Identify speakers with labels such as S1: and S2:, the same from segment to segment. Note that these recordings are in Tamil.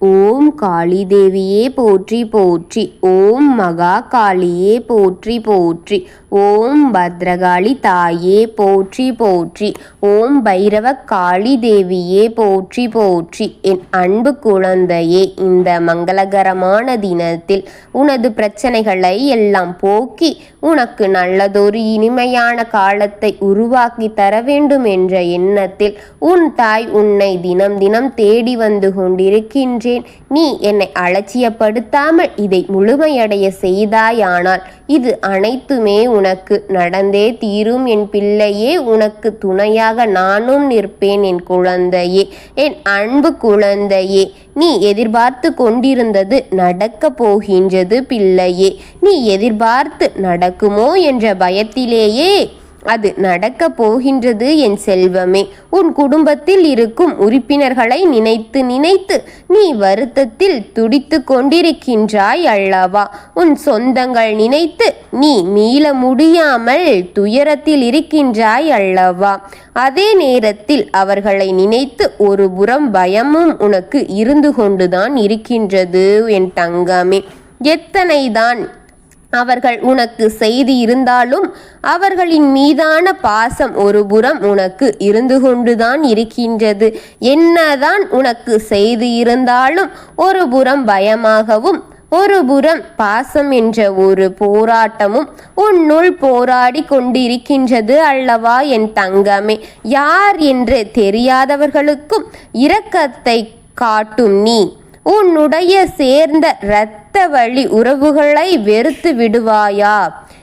S1: ஓம் காளி தேவியே போற்றி போற்றி ஓம் மகா காளியே போற்றி போற்றி. ஓம் பத்ரகாளி தாயே போற்றி போற்றி. ஓம் பைரவ காளி தேவியே போற்றி போற்றி. என் அன்பு குழந்தையே இந்த மங்களகரமான தினத்தில் உனது பிரச்சனைகளை எல்லாம் போக்கி உனக்கு நல்லதொரு இனிமையான காலத்தை உருவாக்கி தர வேண்டும் என்ற எண்ணத்தில் உன் தாய் உன்னை தினம் தினம் தேடி வந்து கொண்டிருக்கின்றேன். நீ என்னை அலட்சியப்படுத்தாமல் இதை முழுமையடைய செய்தாயானால் இது அனைத்துமே உனக்கு நடந்தே தீரும். என் பிள்ளையே உனக்கு துணையாக நானும் நிற்பேன் என் குழந்தையே என் அன்பு குழந்தையே. நீ எதிர்பார்த்து கொண்டிருந்தது நடக்கப் போகின்றது பிள்ளையே. நீ எதிர்பார்த்து நடக்குமோ என்ற பயத்திலேயே அது நடக்கப் போகின்றது என் செல்வமே. உன் குடும்பத்தில் இருக்கும் உறுப்பினர்களை நினைத்து நினைத்து நீ வருத்தத்தில் துடித்து கொண்டிருக்கின்றாய் அல்லவா. உன் சொந்தங்கள் நினைத்து நீ மீள முடியாமல் துயரத்தில் இருக்கின்றாய் அல்லவா. அதே நேரத்தில் அவர்களை நினைத்து ஒரு புறம் பயமும் உனக்கு இருந்து கொண்டுதான் இருக்கின்றது என் தங்கமே. எத்தனைதான் அவர்கள் உனக்கு செய்தி இருந்தாலும் அவர்களின் மீதான பாசம் ஒரு புறம் உனக்கு இருந்து கொண்டுதான் இருக்கின்றது. என்னதான் உனக்கு செய்தி இருந்தாலும் ஒரு புறம் பயமாகவும் ஒரு புறம் பாசம் என்ற ஒரு போராட்டமும் உன்னுள் போராடி கொண்டிருக்கின்றது அல்லவா என் தங்கமே. யார் என்று தெரியாதவர்களுக்கும் இரக்கத்தை காட்டும் நீ. உன்னுடைய சேர்ந்த இரத்த வழி உறவுகளை வெறுத்து விடுவாயா?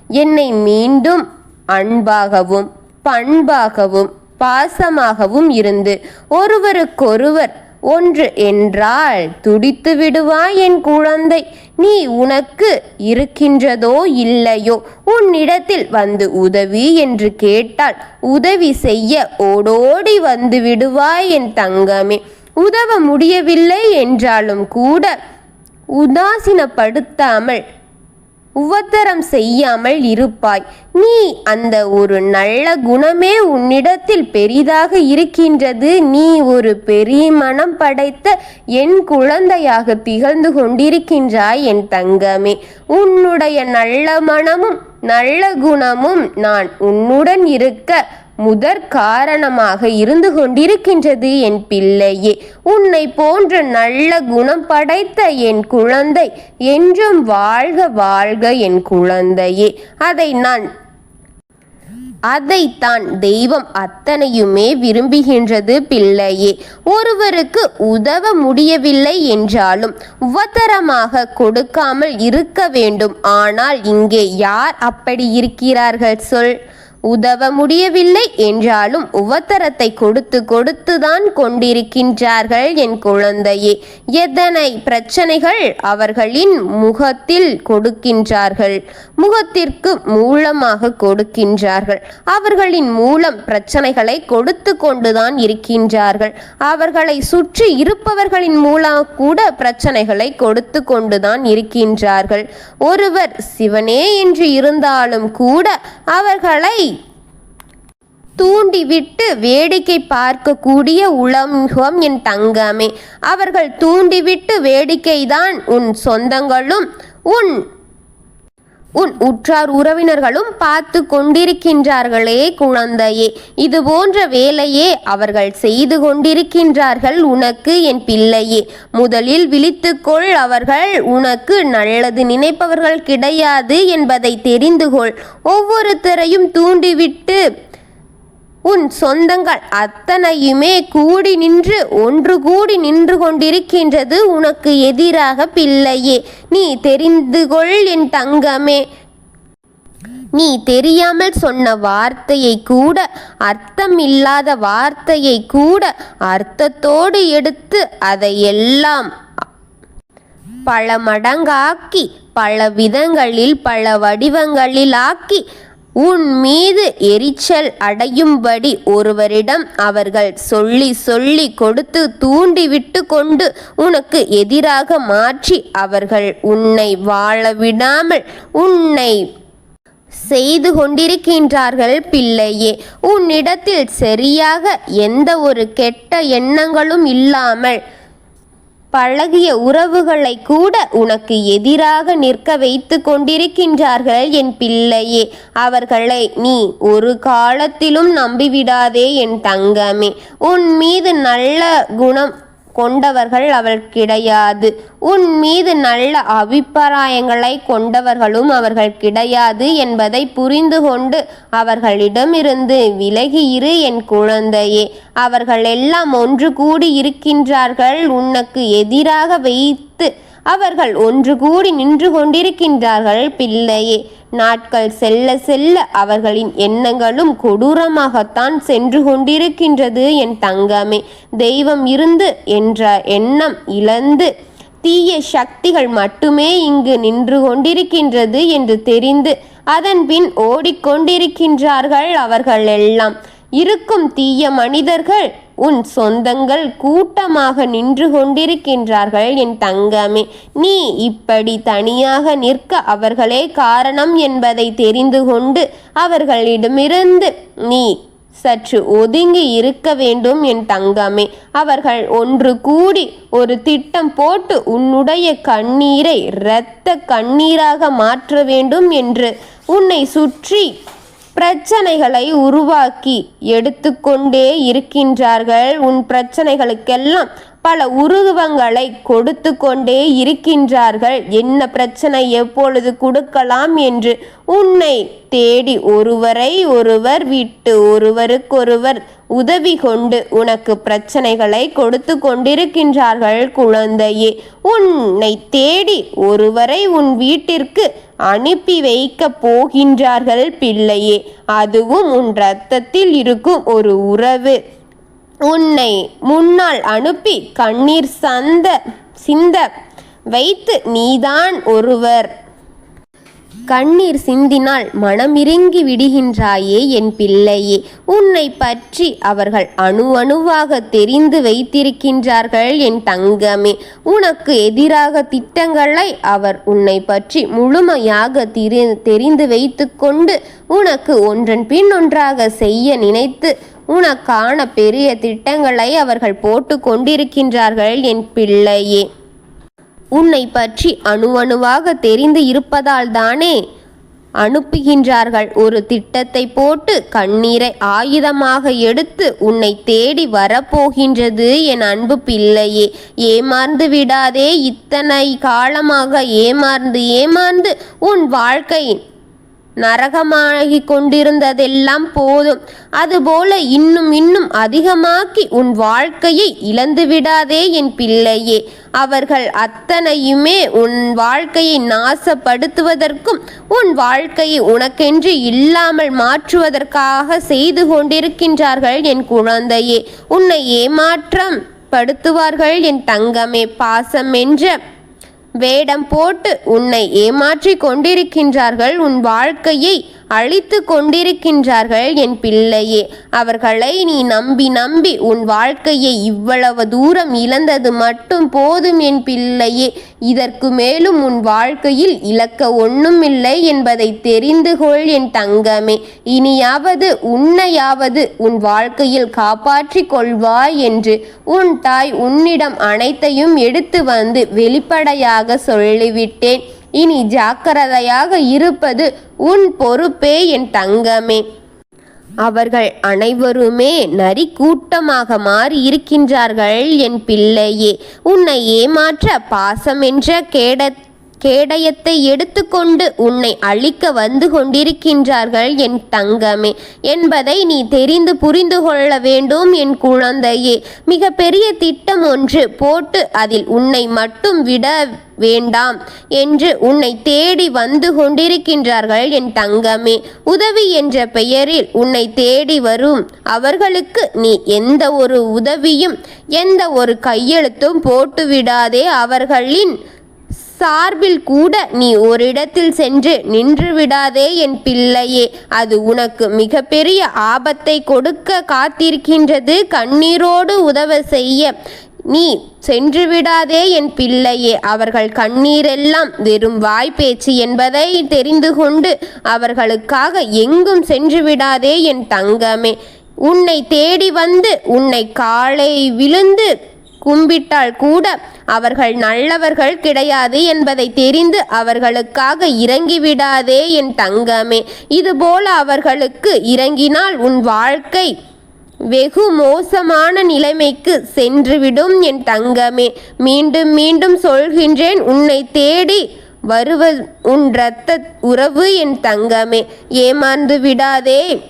S1: என்னை மீண்டும் அன்பாகவும் பண்பாகவும் பாசமாகவும் இருந்து ஒருவருக்கொருவர் ஒன்று என்றால் துடித்து விடுவாய் என் குழந்தை. நீ உனக்கு இருக்கின்றதோ இல்லையோ உன்னிடத்தில் வந்து உதவி என்று கேட்டால் உதவி செய்ய ஓடோடி வந்து விடுவாய் என் தங்கமே. உதவ முடியவில்லை என்றாலும் கூட உதாசீனப்படுத்தாமல் உவத்தரம் செய்யாமல் இருப்பாய். நீ அந்த ஒரு நல்ல குணமே உன்னிடத்தில் பெரிதாக இருக்கின்றது. நீ ஒரு பெரிய மனம் படைத்த என் குழந்தையாக திகழ்ந்து கொண்டிருக்கின்றாய் என் தங்கமே. உன்னுடைய நல்ல மனமும் நல்ல குணமும் நான் உன்னுடன் இருக்க முதற் காரணமாக இருந்து கொண்டிருக்கின்றது என் பிள்ளையே. உன்னை போன்ற நல்ல குணம் படைத்த என் குழந்தை என்றும் வாழ்க வாழ்க என் குழந்தையே. அதை நான் அதைத்தான் தெய்வம் அத்தனையுமே விரும்புகின்றது பிள்ளையே. ஒருவருக்கு உதவ முடியவில்லை என்றாலும் உபத்தரமாக கொடுக்காமல் இருக்க வேண்டும். ஆனால் இங்கே யார் அப்படி இருக்கிறார்கள் சொல். உதவ முடியவில்லை என்றாலும் உவத்தரத்தை கொடுத்து கொடுத்துதான் கொண்டிருக்கின்றார்கள் என் குழந்தையே. எத்தனை பிரச்சனைகள் அவர்களின் முகத்தில் கொடுக்கின்றார்கள். முகத்திற்கு மூலமாக கொடுக்கின்றார்கள். அவர்களின் மூலம் பிரச்சனைகளை கொடுத்து கொண்டுதான் இருக்கின்றார்கள். அவர்களை சுற்றி இருப்பவர்களின் மூலம் கூட பிரச்சனைகளை கொடுத்து கொண்டுதான் இருக்கின்றார்கள். ஒருவர் சிவனே என்று இருந்தாலும் கூட அவர்களை தூண்டிவிட்டு வேடிக்கை பார்க்கக்கூடிய உலகம் என் தங்கமே. அவர்கள் தூண்டிவிட்டு வேடிக்கைதான் உன் சொந்தங்களும் உன் உன் உற்றார் உறவினர்களும் பார்த்து கொண்டிருக்கின்றார்களே குழந்தையே. இது போன்ற வேலையே அவர்கள் செய்து கொண்டிருக்கின்றார்கள் உனக்கு என் பிள்ளையே. முதலில் விழித்துக்கொள் அவர்கள் உனக்கு நல்லது நினைப்பவர்கள் கிடையாது என்பதை தெரிந்து கொள். ஒவ்வொருத்தரையும் தூண்டிவிட்டு உன் சொந்தங்கள் அத்தனையுமே கூடி நின்று ஒன்று கூடி நின்று கொண்டிருக்கின்றது உனக்கு எதிராக பிள்ளையே. நீ தெரிந்து கொள் என் தங்கமே. நீ தெரியாமல் சொன்ன வார்த்தையை கூட அர்த்தம் இல்லாத வார்த்தையை கூட அர்த்தத்தோடு எடுத்து அதையெல்லாம் பல மடங்காக்கி பல விதங்களில் பல வடிவங்களில் ஆக்கி உன் மீது எரிச்சல் அடையும்படி ஒருவரிடம் அவர்கள் சொல்லி சொல்லி கொடுத்து தூண்டிவிட்டு கொண்டு உனக்கு எதிராக மாற்றி அவர்கள் உன்னை வாழ விடாமல் உன்னை செய்து கொண்டிருக்கின்றார்கள் பிள்ளையே. உன்னிடத்தில் சரியாக எந்த ஒரு கெட்ட எண்ணங்களும் இல்லாமல் பழகிய உறவுகளை கூட உனக்கு எதிராக நிற்க வைத்து கொண்டிருக்கின்றார்கள் என் பிள்ளையே. அவர்களை நீ ஒரு காலத்திலும் நம்பிவிடாதே என் தங்கமே. உன் மீது நல்ல குணம் கொண்டவர்கள் அவள் கிடையாது. உன் மீது நல்ல அபிப்பிராயங்களை கொண்டவர்களும் அவர்கள் கிடையாது என்பதை புரிந்து கொண்டு அவர்களிடமிருந்து விலகி இரு என் குழந்தையே. அவர்கள் எல்லாம் ஒன்று கூடி இருக்கின்றார்கள் உனக்கு எதிராக வைத்து அவர்கள் ஒன்று கூடி நின்று கொண்டிருக்கின்றார்கள். பிள்ளையே நாட்கள் செல்ல செல்ல அவர்களின் எண்ணங்களும் கொடூரமாகத்தான் சென்று கொண்டிருக்கின்றது. என் தங்கமே தெய்வம் இருந்து என்ற எண்ணம் இழந்து தீய சக்திகள் மட்டுமே இங்கு நின்று கொண்டிருக்கின்றது என்று தெரிந்து அதன் பின் ஓடிக்கொண்டிருக்கின்றார்கள் அவர்கள் எல்லாம் இருக்கும் தீய மனிதர்கள் உன் சொந்தங்கள் கூட்டமாக நின்று கொண்டிருக்கின்றார்கள் என் தங்கமே. நீ இப்படி தனியாக நிற்க அவர்களே காரணம் என்பதை தெரிந்து கொண்டு அவர்களிடமிருந்து நீ சற்று ஒதுங்கி இருக்க வேண்டும் என் தங்கமே. அவர்கள் ஒன்று கூடி ஒரு திட்டம் போட்டு உன்னுடைய கண்ணீரை இரத்த கண்ணீராக மாற்ற வேண்டும் என்று உன்னை சுற்றி பிரச்சனைகளை உருவாக்கி எடுத்துக்கொண்டே இருக்கின்றார்கள். உன் பிரச்சனைகளுக்கெல்லாம் பல உருவங்களை கொடுத்து கொண்டே இருக்கின்றார்கள். என்ன பிரச்சனை? எப்பொழுது கொடுக்கலாம் என்று உன்னை தேடி ஒருவரை ஒருவர் விட்டு ஒருவருக்கொருவர் உதவி கொண்டு உனக்கு பிரச்சனைகளை கொடுத்து கொண்டிருக்கின்றார்கள் குழந்தையே. உன்னை தேடி ஒருவரை உன் வீட்டிற்கு அனுப்பி வைக்க போகின்றார்கள் பிள்ளையே. அதுவும் உன் ரத்தத்தில் இருக்கும் ஒரு உறவு. உன்னை முன்னால் அனுப்பி கண்ணீர் சந்த சிந்த வைத்து நீதான் ஒருவர். கண்ணீர் சிந்தினால் மனமிருங்கி விடுகின்றாயே என் பிள்ளையே. உன்னை பற்றி அவர்கள் அணு அணுவாக தெரிந்து வைத்திருக்கின்றார்கள் என் தங்கமே. உனக்கு எதிராக திட்டங்களை அவர் உன்னை பற்றி முழுமையாக திரி தெரிந்து வைத்துக்கொண்டு உனக்கு ஒன்றன் பின் ஒன்றாக செய்ய நினைத்து உனக்கான பெரிய திட்டங்களை அவர்கள் போட்டு கொண்டிருக்கின்றார்கள் என் பிள்ளையே. உன்னை பற்றி அணுவணுவாக தெரிந்து இருப்பதால் தானே அனுப்புகின்றார்கள். ஒரு திட்டத்தை போட்டு கண்ணீரை ஆயுதமாக எடுத்து உன்னை தேடி வரப்போகின்றது என் அன்பு பிள்ளையே. ஏமாந்து விடாதே. இத்தனை காலமாக ஏமாந்து ஏமாந்து உன் வாழ்க்கையின் நரகமாகி கொண்டிருந்ததெல்லாம் போதும். அதுபோல இன்னும் இன்னும் அதிகமாக்கி உன் வாழ்க்கையை இழந்து விடாதே என் பிள்ளையே. அவர்கள் அத்தனையுமே உன் வாழ்க்கையை நாசப்படுத்துவதற்கும் உன் வாழ்க்கையை உனக்கென்று இல்லாமல் மாற்றுவதற்காக செய்து கொண்டிருக்கின்றார்கள் என் குழந்தையே. உன்னை ஏமாற்றம் படுத்துவார்கள் என் தங்கமே. பாசம் என்ற வேடம் போட்டு உன்னை ஏமாற்றிக் கொண்டிருக்கின்றார்கள் உன் வாழ்க்கையை. அழித்து கொண்டிருக்கின்றார்கள் என் பிள்ளையே. அவர்களை நீ நம்பி நம்பி உன் வாழ்க்கையை இவ்வளவு தூரம் இழந்தது மட்டும் போதும் என் பிள்ளையே. இதற்கு மேலும் உன் வாழ்க்கையில் இழக்க ஒண்ணுமில்லை என்பதை தெரிந்து கொள் என் தங்கமே. இனியாவது உன்னையாவது உன் வாழ்க்கையில் காப்பாற்றிக் கொள்வாய் என்று உன் தாய் உன்னிடம் அனைத்தையும் எடுத்து வந்து வெளிப்படையாக சொல்லிவிட்டேன். இனி ஜாக்கிரதையாக இருப்பது உன் பொறுப்பே என் தங்கமே. அவர்கள் அனைவருமே நரி கூட்டமாக மாறி இருக்கின்றார்கள் என் பிள்ளையே. உன்னை ஏமாற்ற பாசம் என்ற கேட கேடயத்தை எடுத்துக்கொண்டு உன்னை அழிக்க வந்து கொண்டிருக்கின்றார்கள் என் தங்கமே. என்பதை நீ தெரிந்து புரிந்து கொள்ள வேண்டும் என் குழந்தையே. மிக பெரிய திட்டம் ஒன்று போட்டு அதில் உன்னை மட்டும் விட வேண்டாம் என்று உன்னை தேடி வந்து கொண்டிருக்கின்றார்கள் என் தங்கமே. உதவி என்ற பெயரில் உன்னை தேடி வரும். அவர்களுக்கு நீ எந்த ஒரு உதவியும் எந்த ஒரு கையெழுத்தும் போட்டுவிடாதே அவர்களின் சார்பில் கூட நீ ஓரிடத்தில் சென்று நின்று விடாதே என் பிள்ளையே. அது உனக்கு மிகப்பெரிய ஆபத்தை கொடுக்க காத்திருக்கின்றது. கண்ணீரோடு உதவ செய்ய. நீ சென்று விடாதே என் பிள்ளையே. அவர்கள் கண்ணீரெல்லாம் வெறும் வாய்ப்பேச்சு என்பதை தெரிந்து கொண்டு அவர்களுக்காக எங்கும் சென்று விடாதே என் தங்கமே. உன்னை தேடி வந்து உன்னை காலை விழுந்து கும்பிட்டால் கூட அவர்கள் நல்லவர்கள் கிடையாது என்பதை தெரிந்து அவர்களுக்காக இறங்கிவிடாதே என் தங்கமே. இதுபோல அவர்களுக்கு இறங்கினால் உன் வாழ்க்கை வெகு மோசமான நிலைமைக்கு சென்றுவிடும் என் தங்கமே. மீண்டும் மீண்டும் சொல்கின்றேன் உன்னை தேடி வருவது உன் இரத்த உறவு என் தங்கமே. ஏமாந்து விடாதே.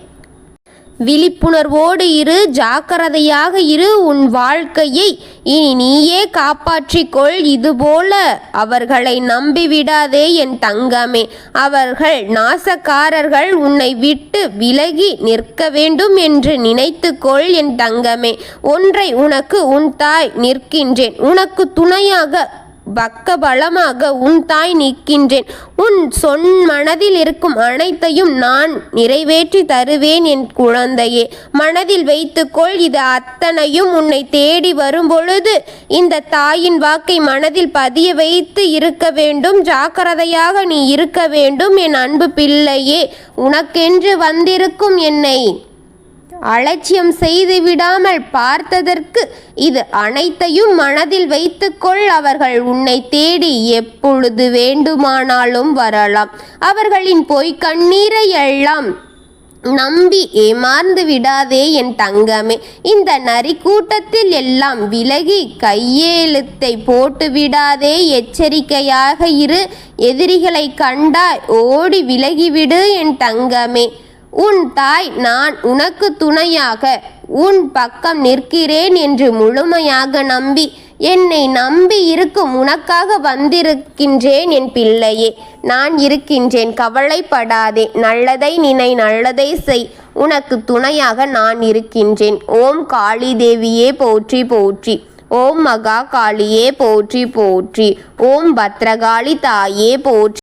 S1: விழிப்புணர்வோடு இரு ஜாக்கிரதையாக இரு உன் வாழ்க்கையை இனி நீயே காப்பாற்றிக்கொள். இதுபோல அவர்களை நம்பிவிடாதே என் தங்கமே. அவர்கள் நாசக்காரர்கள் உன்னை விட்டு விலகி நிற்க வேண்டும் என்று நினைத்துக்கொள் என் தங்கமே. ஒன்றை உனக்கு உன் தாய் நிற்கின்றேன். உனக்கு துணையாக பக்க பலமாக உன் தாய் நிற்கின்றேன். உன் சொன் மனதில் இருக்கும் அனைத்தையும் நான் நிறைவேற்றி தருவேன் என் குழந்தையே. மனதில் வைத்துக்கொள் இது அத்தனையும் உன்னை தேடி வரும்பொழுது இந்த தாயின் வாக்கை மனதில் பதிய வைத்து இருக்க வேண்டும். ஜாக்கிரதையாக நீ இருக்க வேண்டும். என் அன்பு பிள்ளையே உனக்கென்று வந்திருக்கும் என்னை அலட்சியம் செய்து விடாமல் பார்த்ததற்கு இது அனைத்தையும் மனதில் வைத்துக்கொள். அவர்கள் உன்னை தேடி எப்பொழுது வேண்டுமானாலும் வரலாம். அவர்களின் பொய் கண்ணீரை எல்லாம் நம்பி ஏமாந்து விடாதே என் தங்கமே. இந்த நரி கூட்டத்தில் எல்லாம் விலகி கையெழுத்தை போட்டு விடாதே. எச்சரிக்கையாக இரு. எதிரிகளை கண்டாய் ஓடி விலகிவிடு என் தங்கமே. உன் தாய் நான் உனக்கு துணையாக உன் பக்கம் நிற்கிறேன் என்று முழுமையாக நம்பி என்னை நம்பி இருக்கும் உனக்காக வந்திருக்கின்றேன் என் பிள்ளையே. நான் இருக்கின்றேன் கவலைப்படாதே. நல்லதை நினை நல்லதை செய். உனக்கு துணையாக நான் இருக்கின்றேன். ஓம் காளி தேவியே போற்றி போற்றி. ஓம் மகா காளியே போற்றி போற்றி. ஓம் பத்ரகாளி தாயே போற்றி.